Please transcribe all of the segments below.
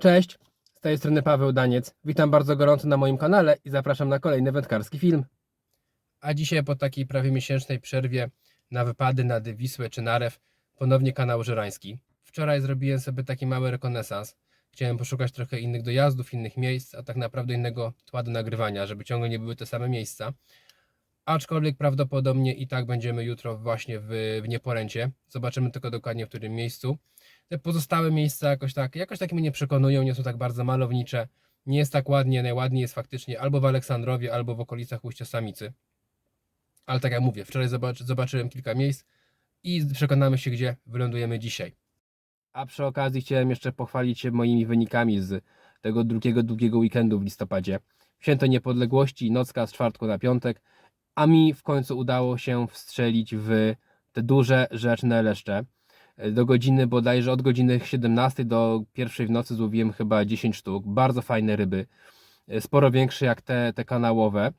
Cześć, z tej strony Paweł Daniec. Witam bardzo gorąco na moim kanale i zapraszam na kolejny wędkarski film. A dzisiaj po takiej prawie miesięcznej przerwie na wypady nad Wisłę czy Narew ponownie kanał Żerański. Wczoraj zrobiłem sobie taki mały rekonesans. Chciałem poszukać trochę innych dojazdów, innych miejsc, a tak naprawdę innego tła do nagrywania, żeby ciągle nie były te same miejsca. Aczkolwiek prawdopodobnie i tak będziemy jutro właśnie w, w Nieporęcie. Zobaczymy tylko dokładnie w którym miejscu. Te pozostałe miejsca jakoś tak, jakoś tak mnie nie przekonują, nie są tak bardzo malownicze. Nie jest tak ładnie, najładniej jest faktycznie albo w Aleksandrowie, albo w okolicach Ujścia Samicy. Ale tak jak mówię, wczoraj zobaczy, zobaczyłem kilka miejsc i przekonamy się, gdzie wylądujemy dzisiaj. A przy okazji chciałem jeszcze pochwalić się moimi wynikami z tego drugiego, długiego weekendu w listopadzie. Święto Niepodległości, nocka z czwartku na piątek, a mi w końcu udało się wstrzelić w te duże rzeczne leszcze. Do godziny bodajże od godziny 17 do pierwszej w nocy złowiłem chyba 10 sztuk. Bardzo fajne ryby. Sporo większe jak te, te kanałowe.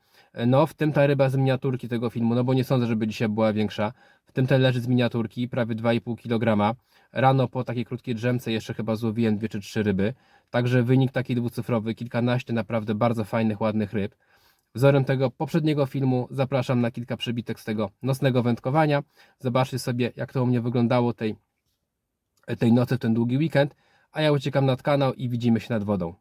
No, w tym ta ryba z miniaturki tego filmu, no bo nie sądzę, żeby dzisiaj była większa. W tym ten leży z miniaturki, prawie 2,5 kg. Rano po takiej krótkiej drzemce jeszcze chyba złowiłem dwie czy trzy ryby. Także wynik taki dwucyfrowy, kilkanaście naprawdę bardzo fajnych, ładnych ryb. Wzorem tego poprzedniego filmu zapraszam na kilka przebitek z tego nocnego wędkowania. Zobaczcie sobie, jak to u mnie wyglądało tej, tej nocy w ten długi weekend. A ja uciekam nad kanał i widzimy się nad wodą.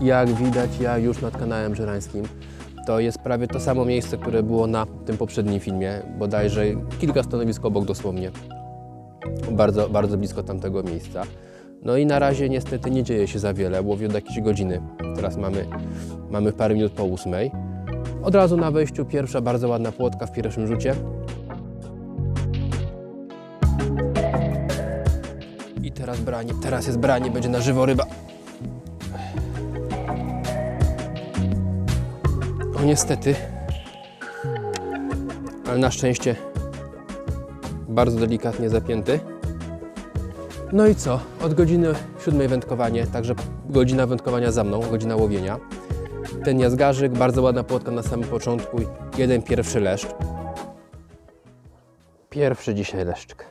Jak widać, ja już nad kanałem żerańskim. To jest prawie to samo miejsce, które było na tym poprzednim filmie, bodajże kilka stanowisk obok dosłownie. Bardzo, bardzo blisko tamtego miejsca. No i na razie niestety nie dzieje się za wiele, łowię od jakiejś godziny. Teraz mamy, mamy parę minut po ósmej. Od razu na wejściu pierwsza bardzo ładna płotka w pierwszym rzucie. I teraz branie, teraz jest branie, będzie na żywo ryba. No niestety. Ale na szczęście bardzo delikatnie zapięty. No i co? Od godziny siódmej wędkowanie, także godzina wędkowania za mną, godzina łowienia. Ten jazgarzyk, bardzo ładna płotka na samym początku, jeden pierwszy leszcz. Pierwszy dzisiaj leszczyk.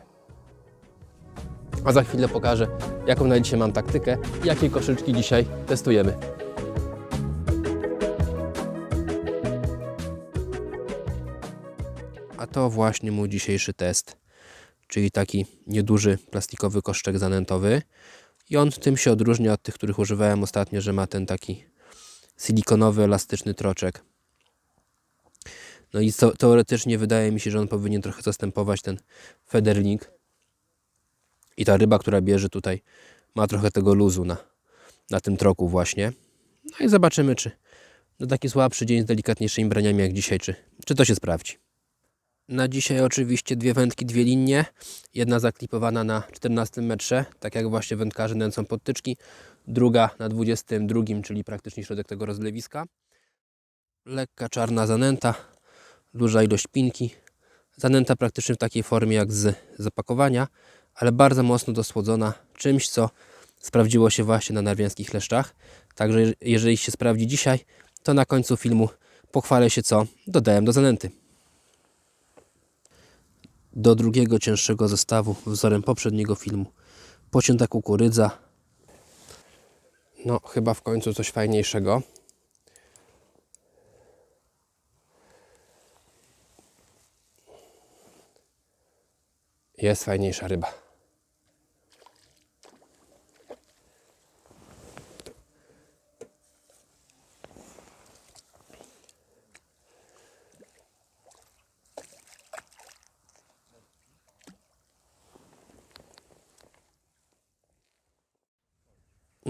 A za chwilę pokażę, jaką na dzisiaj mam taktykę i jakie koszyczki dzisiaj testujemy. To właśnie mój dzisiejszy test, czyli taki nieduży plastikowy koszczek zanętowy. I on tym się odróżnia od tych, których używałem ostatnio, że ma ten taki silikonowy, elastyczny troczek. No i teoretycznie wydaje mi się, że on powinien trochę zastępować ten federlink. I ta ryba, która bierze tutaj, ma trochę tego luzu na, na tym troku właśnie. No i zobaczymy, czy na taki słabszy dzień z delikatniejszymi braniami jak dzisiaj, czy, czy to się sprawdzi. Na dzisiaj oczywiście dwie wędki, dwie linie. Jedna zaklipowana na 14 metrze, tak jak właśnie wędkarze nęcą podtyczki. Druga na 22, czyli praktycznie środek tego rozlewiska. Lekka czarna zanęta, duża ilość pinki. Zanęta praktycznie w takiej formie jak z zapakowania, ale bardzo mocno dosłodzona czymś, co sprawdziło się właśnie na narwiańskich leszczach. Także jeżeli się sprawdzi dzisiaj, to na końcu filmu pochwalę się co dodałem do zanęty do drugiego cięższego zestawu wzorem poprzedniego filmu. Pocięta kukurydza. No, chyba w końcu coś fajniejszego. Jest fajniejsza ryba.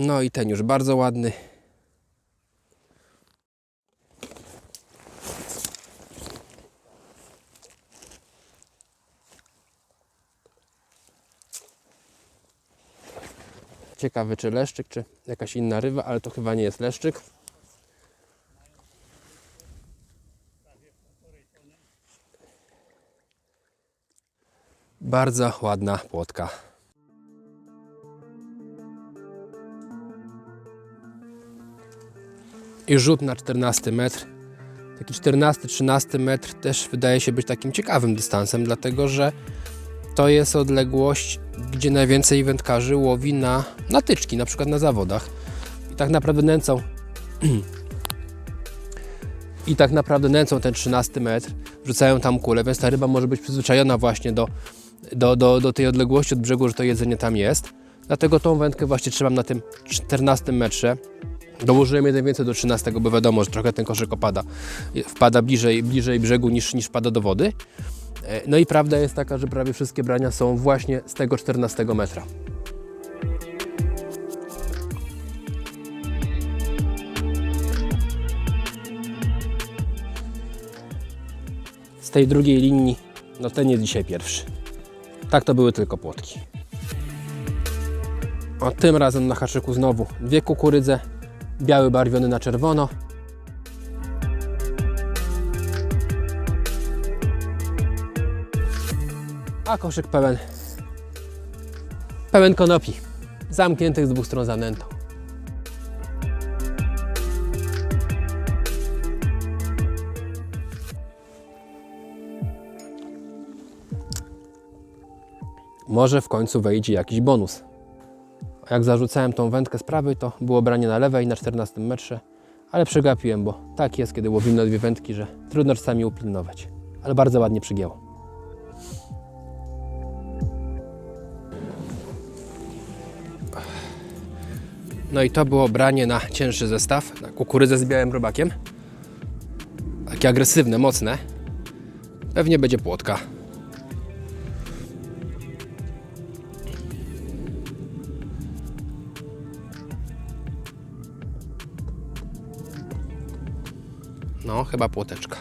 No i ten już bardzo ładny. Ciekawy czy leszczyk, czy jakaś inna ryba, ale to chyba nie jest leszczyk. Bardzo ładna płotka. I rzut na 14 metr. Taki 14-13 metr też wydaje się być takim ciekawym dystansem, dlatego że to jest odległość, gdzie najwięcej wędkarzy łowi na, na tyczki, na przykład na zawodach. I tak naprawdę nęcą i tak naprawdę nęcą ten 13 metr, wrzucają tam kulę, więc ta ryba może być przyzwyczajona właśnie do, do, do, do tej odległości od brzegu, że to jedzenie tam jest. Dlatego tą wędkę właśnie trzymam na tym 14 metrze. Dołożyłem jeden więcej do 13, bo wiadomo, że trochę ten koszyk opada. Wpada bliżej, bliżej brzegu niż, niż pada do wody. E, No i prawda jest taka, że prawie wszystkie brania są właśnie z tego 14 metra. Z tej drugiej linii, no ten jest dzisiaj pierwszy. Tak to były tylko płotki. A tym razem na haczyku znowu dwie kukurydze, biały barwiony na czerwono. A koszyk pełen, pełen konopi, zamkniętych z dwóch stron zanętą. Może w końcu wejdzie jakiś bonus. Jak zarzucałem tą wędkę z prawej, to było branie na lewej na 14 metrze, ale przegapiłem, bo tak jest, kiedy łowimy na dwie wędki, że trudno czasami upilnować. Ale bardzo ładnie przygięło. No i to było branie na cięższy zestaw, na kukurydzę z białym robakiem. Takie agresywne, mocne. Pewnie będzie płotka. No, chyba płoteczka.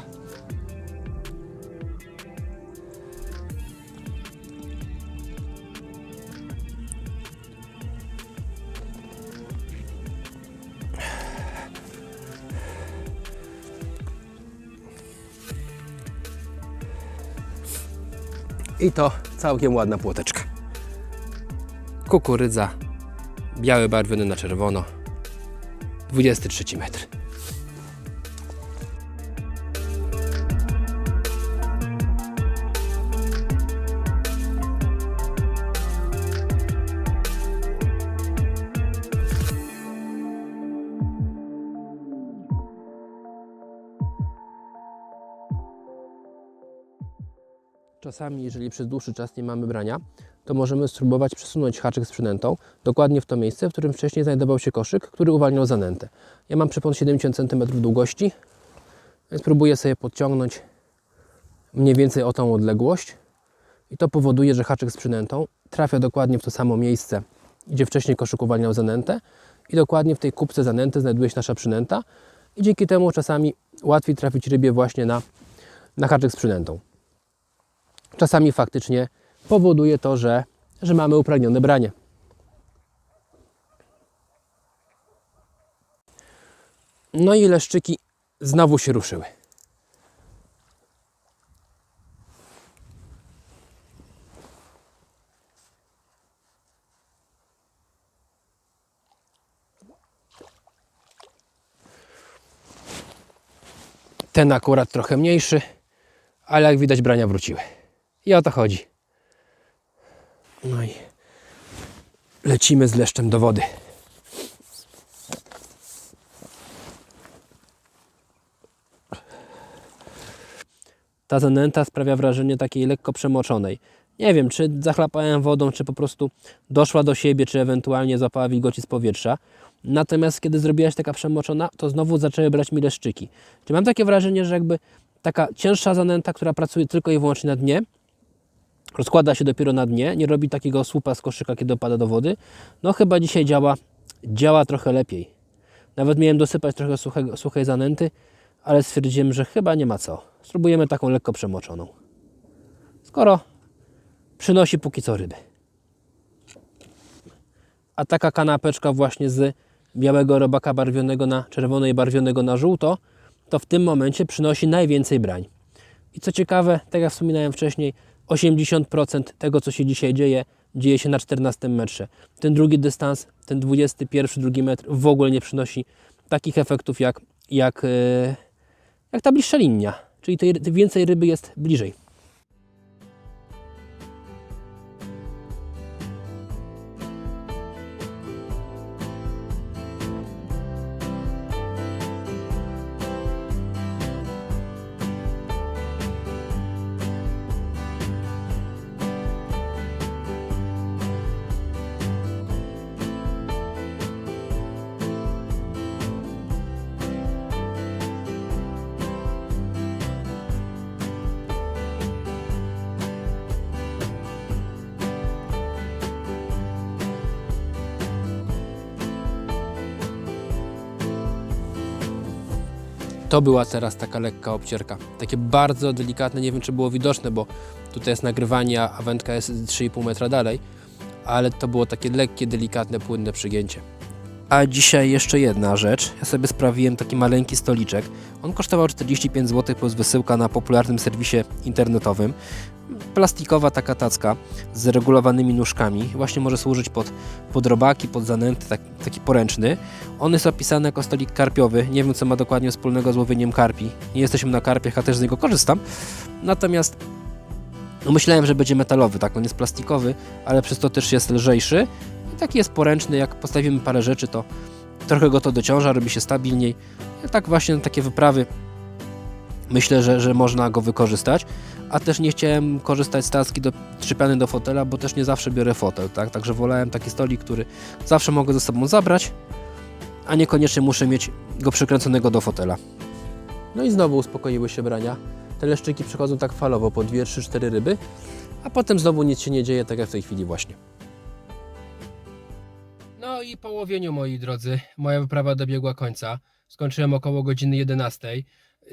I to całkiem ładna płoteczka. Kukurydza, biały barwiony na czerwono. 23 metr. Czasami, jeżeli przez dłuższy czas nie mamy brania, to możemy spróbować przesunąć haczyk z przynętą dokładnie w to miejsce, w którym wcześniej znajdował się koszyk, który uwalniał zanętę. Ja mam przypon 70 cm długości, więc próbuję sobie podciągnąć mniej więcej o tą odległość i to powoduje, że haczyk z przynętą trafia dokładnie w to samo miejsce, gdzie wcześniej koszyk uwalniał zanętę i dokładnie w tej kubce zanęty znajduje się nasza przynęta i dzięki temu czasami łatwiej trafić rybie właśnie na, na haczyk z przynętą czasami faktycznie powoduje to, że, że mamy upragnione branie. No i leszczyki znowu się ruszyły. Ten akurat trochę mniejszy, ale jak widać brania wróciły. I o to chodzi. No i lecimy z leszczem do wody. Ta zanęta sprawia wrażenie takiej lekko przemoczonej. Nie wiem, czy zachlapałem wodą, czy po prostu doszła do siebie, czy ewentualnie złapała wilgoci z powietrza. Natomiast kiedy zrobiłaś taka przemoczona, to znowu zaczęły brać mi leszczyki. Czy mam takie wrażenie, że jakby taka cięższa zanęta, która pracuje tylko i wyłącznie na dnie, rozkłada się dopiero na dnie, nie robi takiego słupa z koszyka, kiedy opada do wody. No chyba dzisiaj działa działa trochę lepiej. Nawet miałem dosypać trochę suchej zanęty, ale stwierdziłem, że chyba nie ma co. Spróbujemy taką lekko przemoczoną. Skoro przynosi póki co ryby. A taka kanapeczka właśnie z białego robaka barwionego na czerwono i barwionego na żółto, to w tym momencie przynosi najwięcej brań. I co ciekawe, tak jak wspominałem wcześniej, 80% tego, co się dzisiaj dzieje, dzieje się na 14 metrze. Ten drugi dystans, ten 21, drugi metr w ogóle nie przynosi takich efektów jak, jak, e, jak ta bliższa linia. Czyli tej, więcej ryby jest bliżej. To była teraz taka lekka obcierka. Takie bardzo delikatne, nie wiem czy było widoczne, bo tutaj jest nagrywanie, a wędka jest 3,5 metra dalej, ale to było takie lekkie, delikatne, płynne przygięcie. A dzisiaj jeszcze jedna rzecz. Ja sobie sprawiłem taki maleńki stoliczek. On kosztował 45 zł plus wysyłka na popularnym serwisie internetowym. Plastikowa taka tacka z regulowanymi nóżkami. Właśnie może służyć pod, pod robaki, pod zanęty, tak, taki poręczny. On jest opisany jako stolik karpiowy. Nie wiem, co ma dokładnie wspólnego z łowieniem karpi. Nie jesteśmy na karpiach, a też z niego korzystam. Natomiast no myślałem, że będzie metalowy, tak, on jest plastikowy, ale przez to też jest lżejszy. Taki jest poręczny, jak postawimy parę rzeczy, to trochę go to dociąża, robi się stabilniej. I tak właśnie na takie wyprawy myślę, że, że można go wykorzystać. A też nie chciałem korzystać z tacki do, trzypiany do fotela, bo też nie zawsze biorę fotel, tak? Także wolałem taki stolik, który zawsze mogę ze sobą zabrać, a niekoniecznie muszę mieć go przykręconego do fotela. No i znowu uspokoiły się brania. Te leszczyki przychodzą tak falowo, po 2, 3, 4 ryby, a potem znowu nic się nie dzieje, tak jak w tej chwili właśnie. I po łowieniu, moi drodzy, moja wyprawa dobiegła końca. Skończyłem około godziny 11.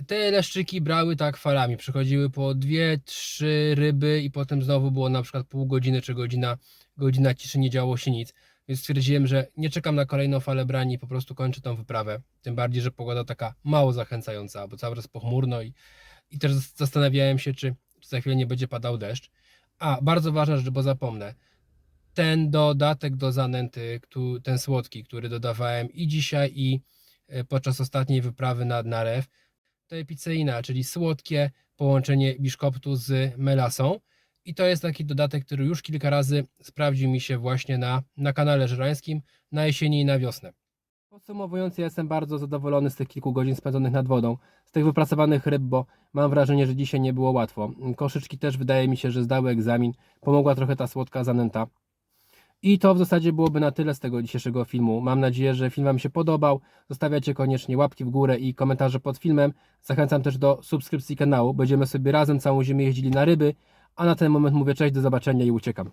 Te leszczyki brały tak falami. Przychodziły po dwie, trzy ryby i potem znowu było na przykład pół godziny czy godzina, godzina ciszy, nie działo się nic. Więc stwierdziłem, że nie czekam na kolejną falę brani po prostu kończę tą wyprawę. Tym bardziej, że pogoda taka mało zachęcająca, bo cały czas pochmurno i, i też zastanawiałem się, czy, czy za chwilę nie będzie padał deszcz. A, bardzo ważna rzecz, bo zapomnę ten dodatek do zanęty, ten słodki, który dodawałem i dzisiaj, i e, podczas ostatniej wyprawy nad Narew, to epiceina, czyli słodkie połączenie biszkoptu z melasą. I to jest taki dodatek, który już kilka razy sprawdził mi się właśnie na, na kanale żerańskim na jesieni i na wiosnę. Podsumowując, ja jestem bardzo zadowolony z tych kilku godzin spędzonych nad wodą, z tych wypracowanych ryb, bo mam wrażenie, że dzisiaj nie było łatwo. Koszyczki też wydaje mi się, że zdały egzamin, pomogła trochę ta słodka zanęta. I to w zasadzie byłoby na tyle z tego dzisiejszego filmu. Mam nadzieję, że film Wam się podobał. Zostawiacie koniecznie łapki w górę i komentarze pod filmem. Zachęcam też do subskrypcji kanału. Będziemy sobie razem całą zimę jeździli na ryby. A na ten moment mówię cześć, do zobaczenia i uciekam.